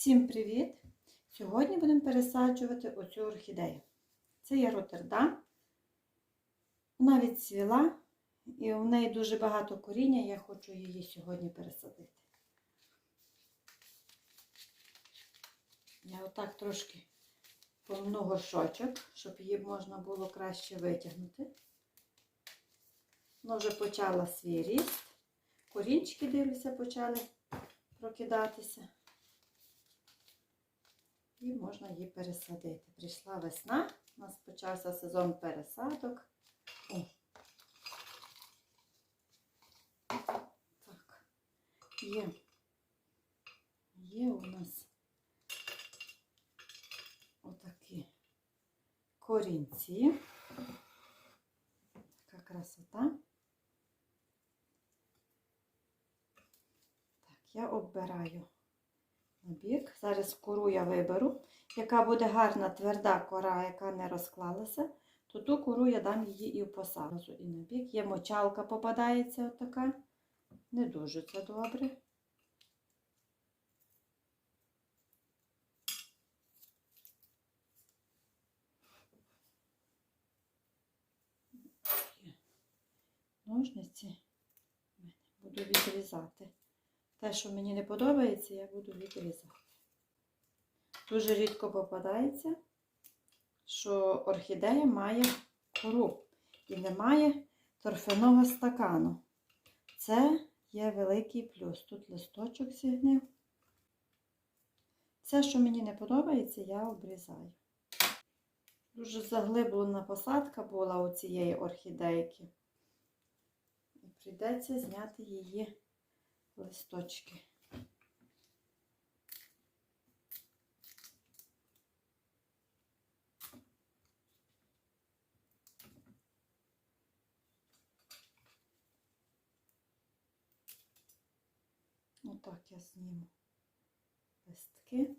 Всім привіт! Сьогодні будемо пересаджувати оцю орхідею. Це є Роттердам. Вона відцвіла і в неї дуже багато коріння, я хочу її сьогодні пересадити. Я отак трошки помну горшочок, щоб її можна було краще витягнути. Вона вже почала свій ріст. Корінчики, дивлюся, почали прокидатися. І можна її пересадити. Прийшла весна, у нас почався сезон пересадок. О. Так, є. Є у нас отакі корінці. Така красота. Так, я оббираю бік. Зараз кору я виберу. Яка буде гарна тверда кора, яка не розклалася, то ту кору я дам її і в посаду. І на бік. Є мочалка попадається отака. Не дуже це добре. Ножниці буду відрізати. Те, що мені не подобається, я буду відрізати. Дуже рідко попадається, що орхідея має кору і немає торфяного стакану. Це є великий плюс. Тут листочок зігнив. Все, що мені не подобається, я обрізаю. Дуже заглиблена посадка була у цієї орхідейки. І прийдеться зняти її листочки. Отак я зніму листки.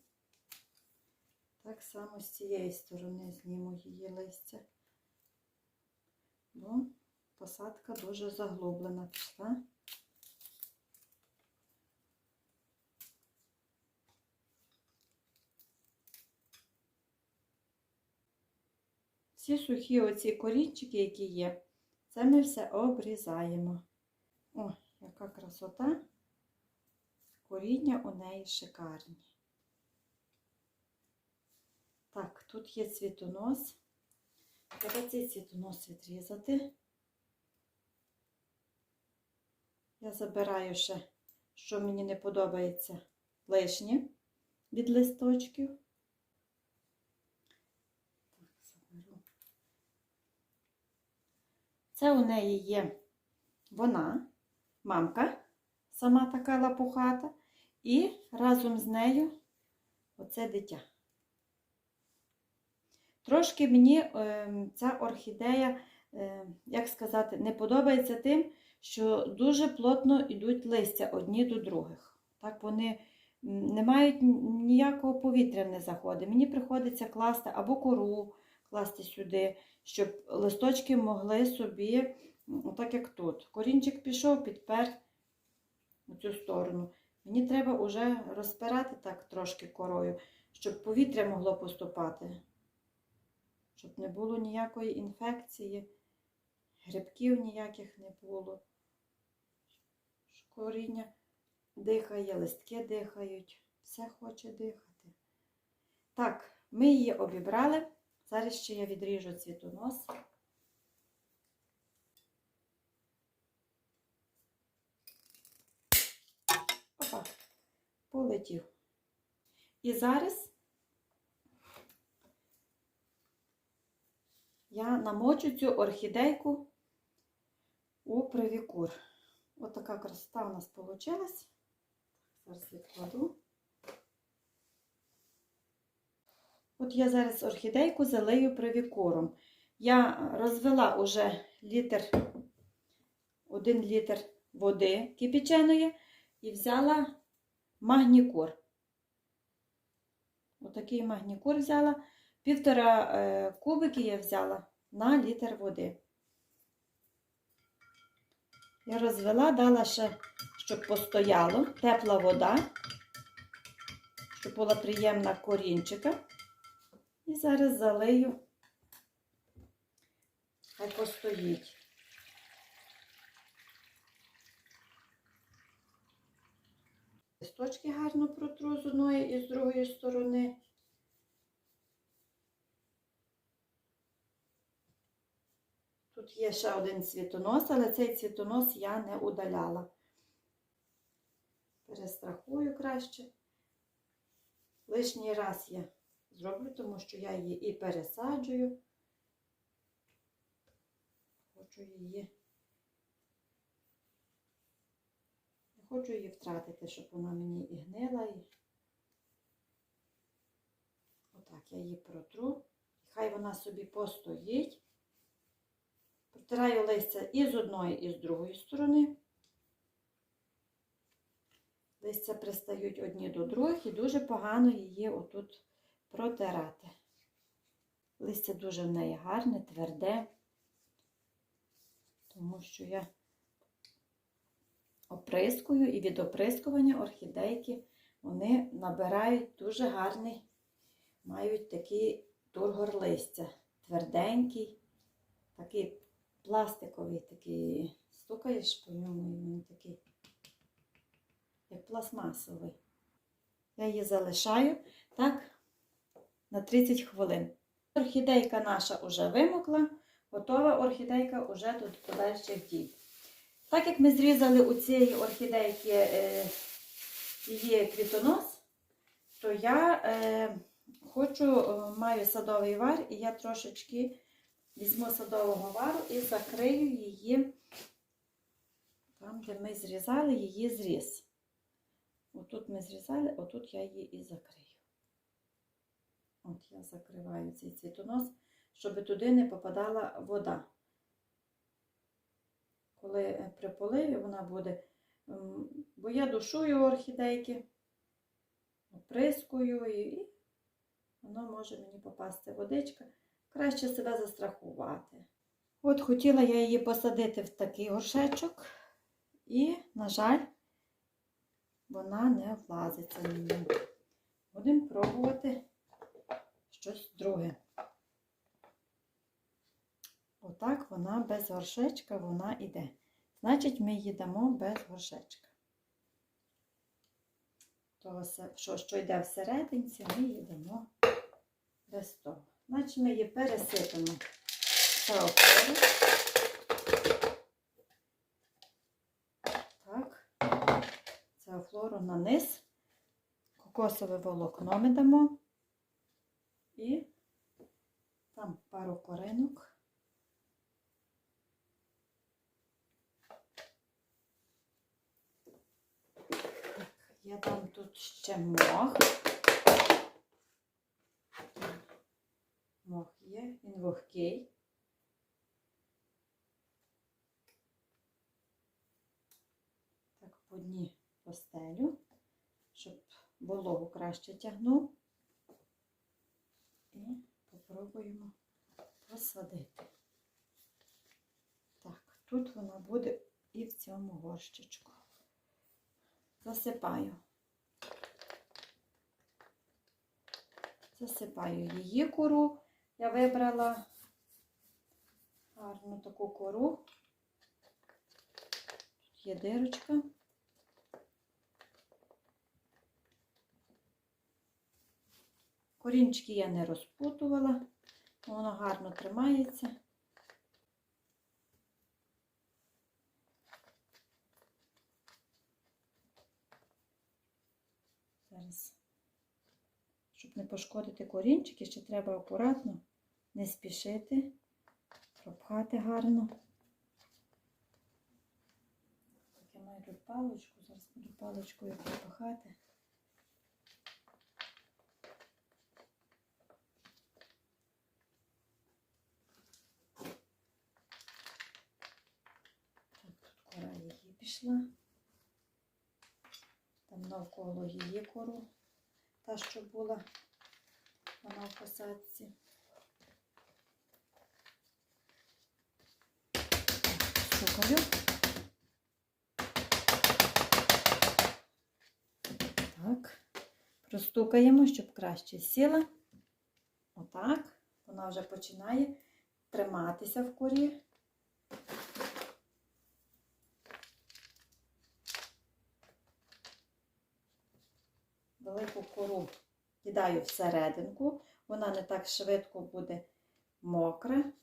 Так само з цієї сторони зніму її листя, бо посадка дуже заглублена пішла. Всі сухі оці корінчики, які є, це ми все обрізаємо. О, яка красота! Коріння у неї шикарні. Так, тут є цвітонос. Треба цей цвітонос відрізати. Я забираю ще, що мені не подобається, лишнє від листочків. Так, заберу. Це у неї є вона, мамка, сама така лапухата, і разом з нею оце дитя. Трошки мені е, ця орхідея, е, як сказати, не подобається тим, що дуже плотно йдуть листя одні до других. Так вони не мають ніякого повітря не заходить. Мені приходиться класти або кору класти сюди, щоб листочки могли собі, так як тут. Корінчик пішов, підпер у цю сторону. Мені треба вже розпирати так трошки корою, щоб повітря могло поступати щоб не було ніякої інфекції, грибків ніяких не було. Коріння дихає, листки дихають, все хоче дихати. Так, ми її обібрали. Зараз ще я відріжу цвітонос. Опа, полетів. І зараз я намочу цю орхідейку у привікур. Ось така красота у нас вийшла. Зараз відкладу. От я зараз орхідейку залию привікуром. Я розвела уже літр, один літр води кипяченої і взяла магнікур. Отакий магнікур взяла. Півтора е, кубики я взяла на літр води. Я розвела, дала ще, щоб постояло, тепла вода, щоб була приємна корінчика. І зараз залию, хай постоїть. Листочки гарно протру з одної і з другої сторони. Тут є ще один цвітонос, але цей цвітонос я не удаляла. Перестрахую краще. Лишній раз я зроблю, тому що я її і пересаджую. Хочу її. Не хочу її втратити, щоб вона мені і гнила. І... Отак я її протру. Хай вона собі постоїть. Протираю листя і з одної, і з другої сторони. Листя пристають одні до других і дуже погано її отут протирати. Листя дуже в неї гарне, тверде, тому що я оприскую і від оприскування орхідейки вони набирають дуже гарний, мають такий тургор листя, тверденький, такий пластиковий, такий, стукаєш по ньому і він такий як пластмасовий. Я її залишаю так на 30 хвилин. Орхідейка наша вже вимокла, готова орхідейка вже до подальших дій. Так як ми зрізали у цієї орхідейки е, її квітонос, то я е, хочу, е, маю садовий вар, і я трошечки візьму садового вару і закрию її там, де ми зрізали її зріз. Отут ми зрізали, отут я її і закрию. От я закриваю цей цвітонос, щоб туди не попадала вода. Коли е, при поливі вона буде, бо я душую орхідейки, оприскую і воно може мені попасти водичка. Краще себе застрахувати. От хотіла я її посадити в такий горшечок, і, на жаль, вона не влазиться мені. Будемо пробувати щось друге. Отак вона без горшечка вона йде. Значить, ми її дамо без горшечка. Того, що, що йде всерединці, ми її дамо без того. Значить, ми її пересипемо саофору. Так, саофлору на низ, кокосове волокно ми дамо і там пару коринок. Так, я дам тут ще мох. Мох є, він вогкий. Так, по дні постелю, щоб вологу краще тягнув. І попробуємо посадити. Так, тут вона буде і в цьому горщичку. Засипаю. Засипаю її кору. Я вибрала гарну таку кору. Тут є дирочка. Корінчики я не розпутувала, воно гарно тримається. Зараз, щоб не пошкодити корінчики, ще треба акуратно, не спішити, пропхати гарно. Так, я маю тут паличку, зараз буду паличкою пропахати. Так, тут кора її пішла. Там навколо її кору, та, що була вона в посадці. Стукаю. Так, Простукаємо, щоб краще сіла. Отак. Вона вже починає триматися в корі. Велику кору кидаю всерединку. Вона не так швидко буде мокра,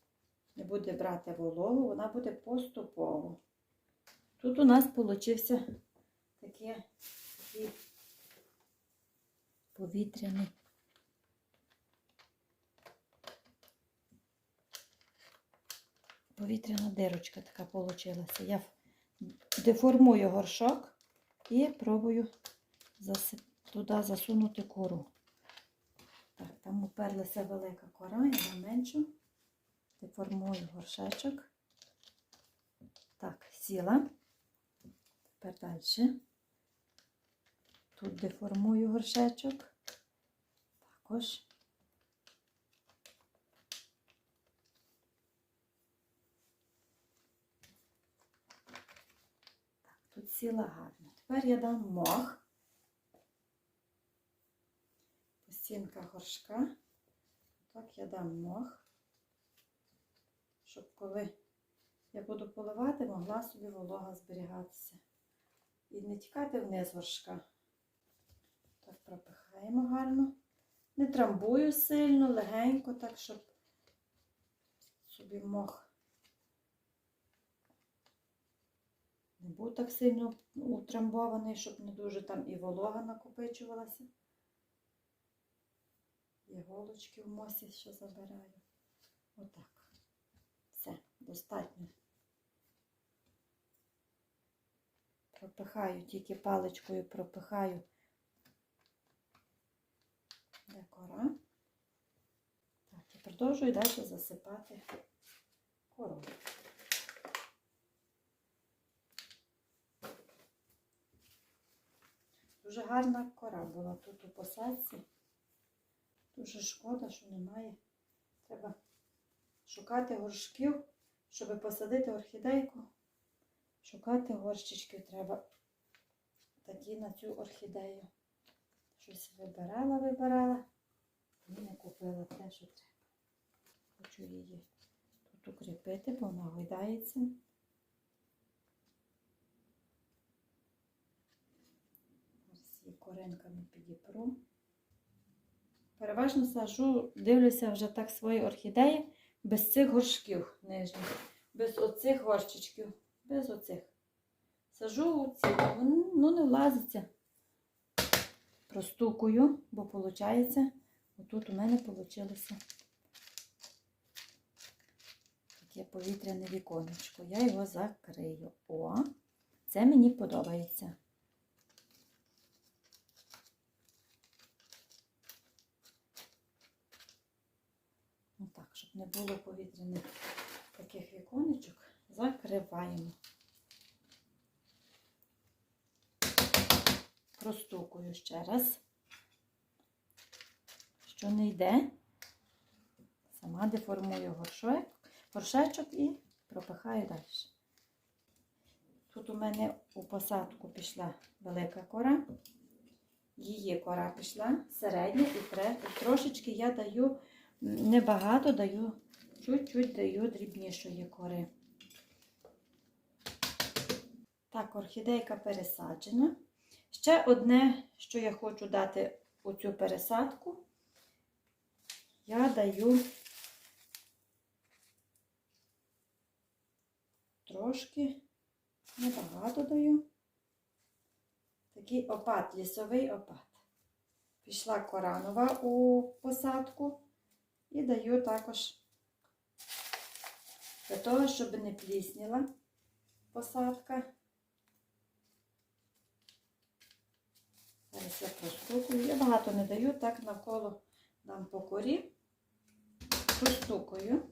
не буде брати вологу, вона буде поступово. Тут у нас получився такий, повітряний. Повітряна дирочка така получилася. Я деформую горшок і пробую засип... туди засунути кору. Так, там уперлася велика кора, я заменшу. Деформую горшечок. Так, сіла. Тепер далі. Тут деформую горшечок. Також. Так, тут сіла гарно. Тепер я дам мох. По стінках горшка. Так я дам мох, щоб коли я буду поливати, могла собі волога зберігатися. І не тікати вниз горшка. Так пропихаємо гарно. Не трамбую сильно, легенько, так, щоб собі мох не був так сильно утрамбований, щоб не дуже там і волога накопичувалася. Іголочки в мосі ще забираю. Отак. Все, достатньо. Пропихаю, тільки паличкою пропихаю де кора. Так, і продовжую далі засипати кору. Дуже гарна кора була тут у посадці. Дуже шкода, що немає. Треба шукати горшків, щоб посадити орхідейку. Шукати горщички треба такі на цю орхідею. Щось вибирала, вибирала і не купила те, що треба. Хочу її тут укріпити, бо вона гойдається. Ось її коренками підіпру. Переважно сажу, дивлюся вже так свої орхідеї без цих горшків нижніх, без оцих горщичків, без оцих. Сажу у ці, вони ну, не влазиться. Простукую, бо виходить, отут у мене вийшло таке повітряне віконечко. Я його закрию. О, це мені подобається. Отак, щоб не було повітряних таких віконечок, закриваємо. Простукую ще раз. Що не йде, сама деформую горшок, горшечок і пропихаю далі. Тут у мене у посадку пішла велика кора, її кора пішла середня і трошечки я даю, небагато даю, чуть-чуть даю дрібнішої кори. Так, орхідейка пересаджена. Ще одне, що я хочу дати у цю пересадку, я даю трошки, небагато даю. Такий опад, лісовий опад. Пішла коранова у посадку і даю також для того, щоб не плісніла посадка. Зараз я простукую. Я багато не даю, так навколо дам по корі. Простукую.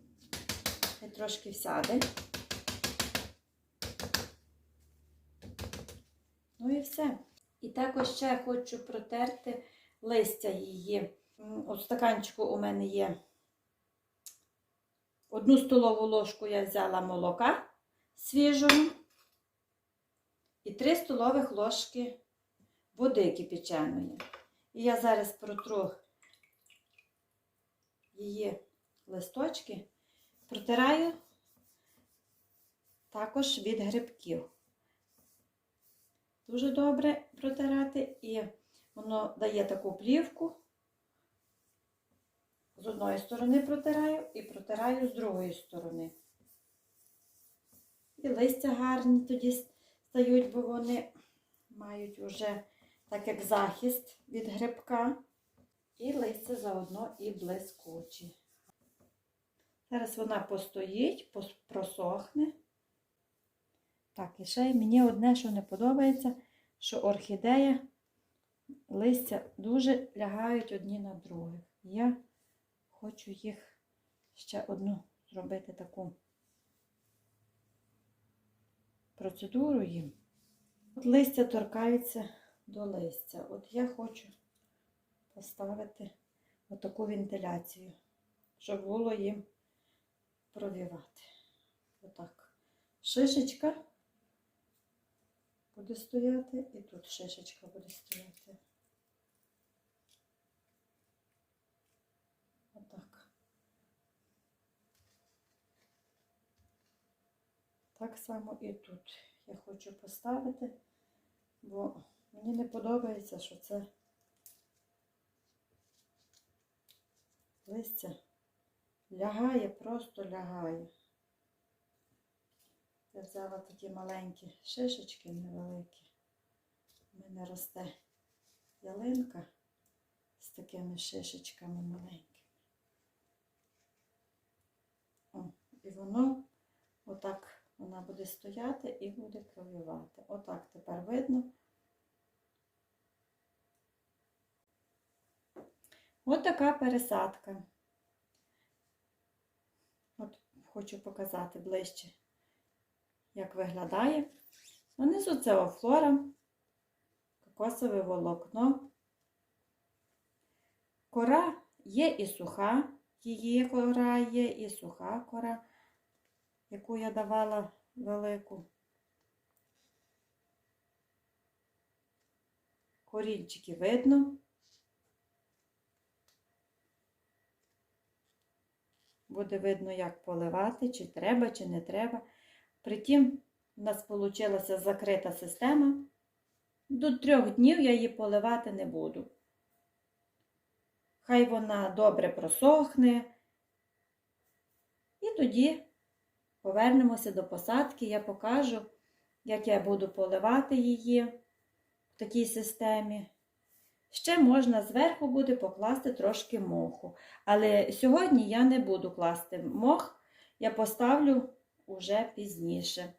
Хай трошки всяде. Ну і все. І також ще хочу протерти листя її. У стаканчику у мене є одну столову ложку я взяла молока свіжого і 3 столових ложки води кипяченої. І я зараз протру її листочки, протираю також від грибків. Дуже добре протирати, і воно дає таку плівку. З одної сторони протираю і протираю з другої сторони. І листя гарні тоді стають, бо вони мають уже так як захист від грибка. І листя заодно і блискучі. Зараз вона постоїть, просохне. Так, і ще мені одне, що не подобається, що орхідея, листя дуже лягають одні на других. Я хочу їх ще одну зробити таку процедуру їм. От листя торкаються до листя. От я хочу поставити отаку вентиляцію, щоб було їм провівати. Отак. Шишечка буде стояти, і тут шишечка буде стояти. Отак. Так само і тут я хочу поставити, бо мені не подобається, що це листя лягає, просто лягає. Я взяла такі маленькі шишечки невеликі. У мене росте ялинка з такими шишечками маленькими. О, і воно отак вона буде стояти і буде кровівати. Отак тепер видно. От така пересадка. От хочу показати ближче, як виглядає. Внизу це офлора, кокосове волокно. Кора є і суха, її кора є, і суха кора, яку я давала велику. Корінчики видно. Буде видно, як поливати, чи треба, чи не треба. Притім, у нас вийшла закрита система. До трьох днів я її поливати не буду. Хай вона добре просохне. І тоді повернемося до посадки. Я покажу, як я буду поливати її в такій системі. Ще можна зверху буде покласти трошки моху. Але сьогодні я не буду класти мох, я поставлю уже пізніше.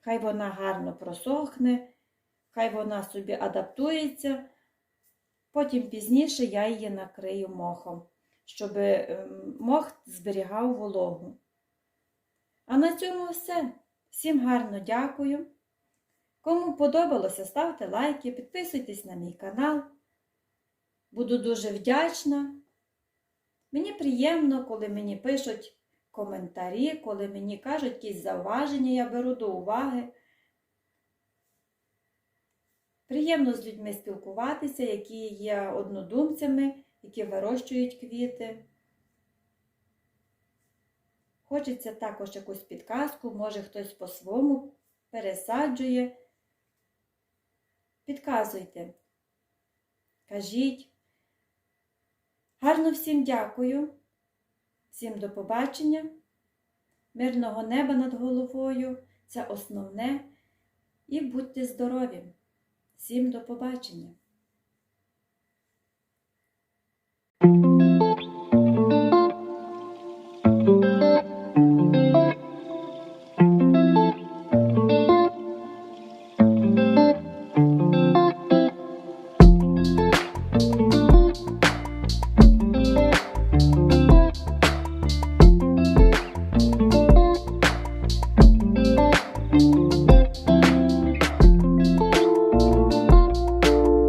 Хай вона гарно просохне, хай вона собі адаптується. Потім пізніше я її накрию мохом, щоб ем, мох зберігав вологу. А на цьому все. Всім гарно дякую. Кому подобалося, ставте лайки, підписуйтесь на мій канал. Буду дуже вдячна. Мені приємно, коли мені пишуть коментарі, коли мені кажуть якісь зауваження, я беру до уваги. Приємно з людьми спілкуватися, які є однодумцями, які вирощують квіти. Хочеться також якусь підказку, може хтось по-своєму пересаджує. Підказуйте, кажіть. Гарно всім дякую, всім до побачення, мирного неба над головою це основне. І будьте здорові! Всім до побачення!